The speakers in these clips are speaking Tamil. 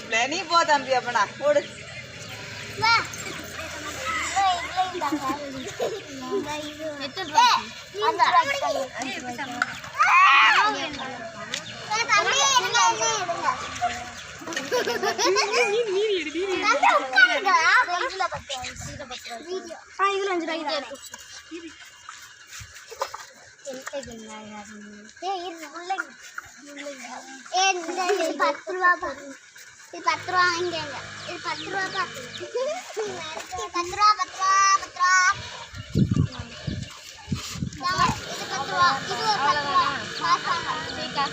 யூடியூப்ல நீ போ தம்பி அப்பனா ஓடு. ஆ இதில் அஞ்சு ரூபாய் பத்து ரூபா இது பத்து ரூபா வாங்கிக்கங்க இது பத்து ரூபா இது பத்து ரூபா பத்து ரூபா பத்து ரூபா இந்தாங்க, இது பத்து ரூபா இது ஒரு பத்து ரூபா காசு வாங்க.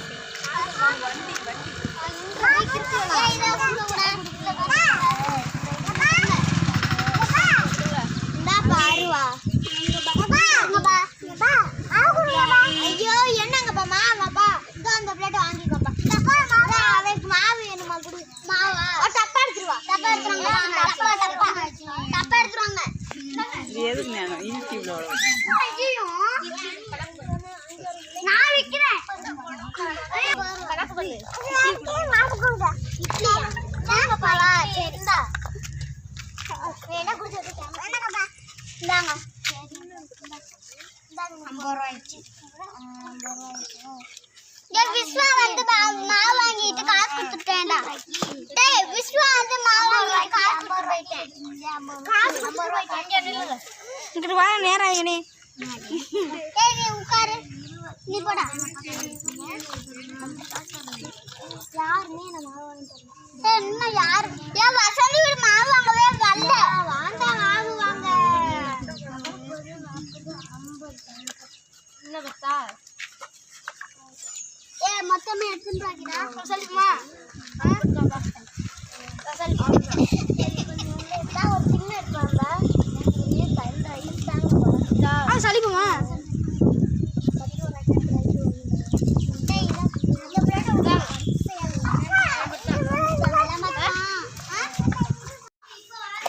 வேணாங்கப்பா இந்தாங்க ஐம்பது ரூபாய்க்கு. டேய் விஸ்வா வந்து மா- மாவு வாங்கிட்டு காசு கொடுத்துட்டேன்டா டேய் விஸ்வா வந்து மாவு வாங்கிட்டு காசு கொடுத்துட்டேன் காசு ரூபாய்க்கு இங்கிட்டு வா நேரம் ஆகினே ஏய் நீ உட்காரு. நீ போடா யாருமே என்ன மாவு வாங்கிட்டு ஏய் இன்னும் யாரு ஏன் வசந்தி வீடு மாவு வாங்கவே வரல வாங்க மாவு வாங்க என்ன பத்தா ஏ மொத்தமே எடுத்துட்டு வாங்கிடா சொல்லுமா ஒரு சின்ன எடுப்பாங்க ஆ சளிக்குமா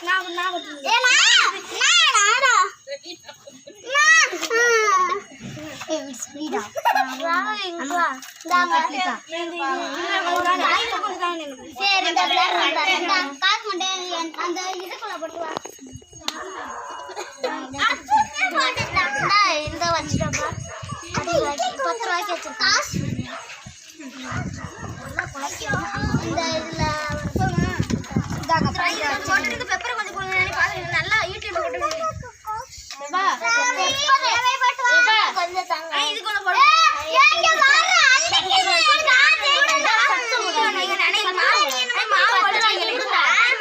நான் நான் சரி இந்த காசு மட்டும் அந்த இதுக்குள்ள போட்டு இந்த வச்சுட்டப்பா பத்து ரூபாய்க்கு வச்சு காசு இந்த இதுல போட்டுட்டு பெப்பர் கொஞ்சம் கொடுங்க நல்லா யூடியூப்ல போட்டு கொஞ்சம் தாங்க இதுக்குள்ள போடு ஏங்க வாங்க அன்னைக்கு மாவு ஒழிச்சாங்க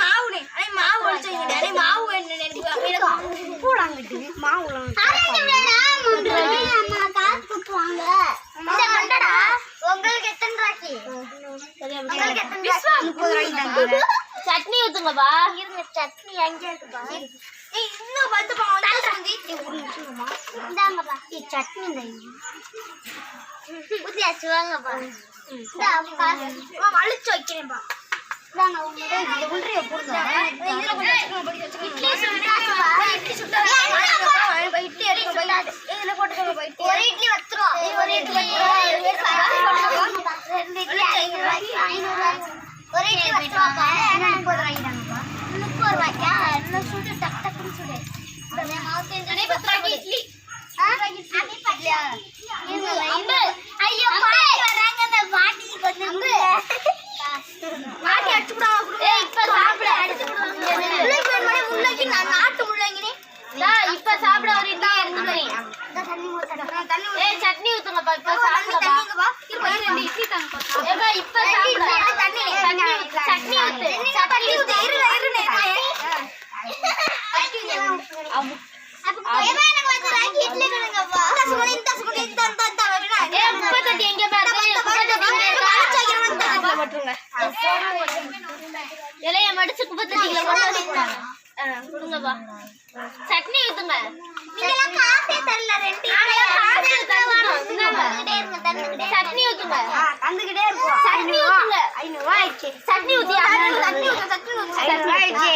மாவு ஒழிச்சாங்க மாவு வேணும் கூடாங்கிட்டு மாவு உங்களுக்கு எத்தனை ரூபாய்க்கு உங்களுக்கு எத்தனை ரூபாய்க்கு சட்னி ஊத்துங்கப்பா இருங்க சட்னி எங்க இருக்குப்பா ஏய், இன்னும் பத்து பவுன் இந்தாங்கப்பா சட்னி ஊத்தியாச்சு வாங்கப்பா அழிச்சு வைக்கிறேன்ப்பா ஒரு இட்லி பத்து ஒரு இட்லி ரெண்டு ஒரு இட்லி பத்து ரூபாப்பா. ரூபாய்க்கு ஐயோ, பாட்டி பாட்டிக்கு கொஞ்சம் அடிச்சு விடாம ஏய், இப்ப சாப்பிட அடிச்சு விடுவாங்க. முள்ளங்கி நான் நாட்டு முள்ளங்கி இப்ப சாப்பிட ஒரு எடுத்துக்கிறேன் தண்ணி ஊத்துங்கப்பா. இப்ப சாப்பிடுங்கப்பா இப்ப சாப்பிடு தண்ணி சட்னி ஊத்து சட்னி ஊத்து தண்ணி ஊத்து இருங்க இருங்க அப்ப ஏமா எனக்கு வந்து ராக்கி இட்லி கொடுங்கப்பா இந்த சுகுடி இந்த சுகுடி இந்த இந்த இந்த அப்படினா ஏ முப்பத்தெட்டு எங்க பாருங்க முப்பத்தெட்டு இங்க இருக்கா இலைய மடிச்சு குப்பத்தெட்டு கிலோ கொண்டு வந்துருக்காங்க கொடுங்கப்பா சட்னி ஊத்துங்க நீங்கலாம் காசே தரல ரெண்டு காசு. தந்துக்கிட்டே சட்னி ஊத்துங்க தந்துக்கிட்டே இருப்போம் சட்னி ஊத்துங்க சட்னி ஊத்தி சட்னி ஊத்து சட்னி ஊத்து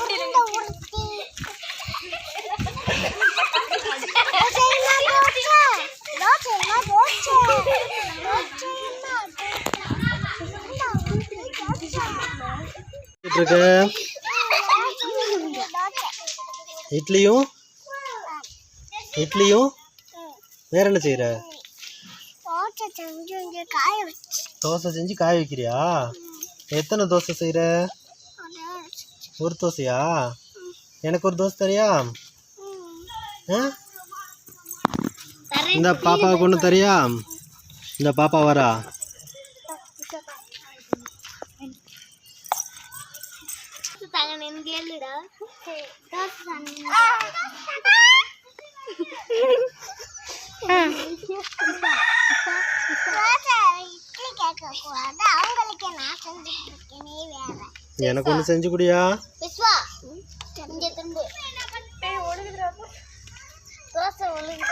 இருக்கு இட்லியும் இட்லியும் வேற என்ன செய்யற தோசை செஞ்சு காய வைக்கிறியா? எத்தனை தோசை செய்யற ஒரு தோசையா? எனக்கு ஒரு தோசை தரியா? இந்த பாப்பாவுக்கு ஒன்று தரியா? இந்த பாப்பா வரா? నేను அவங்களுக்கு நான் செஞ்சுட்டு இருக்கேனே வேற எனக்கு ஒன்று செஞ்சு குடியா விஸ்வா இங்க திரும்ப. தோசை ஒழுங்கு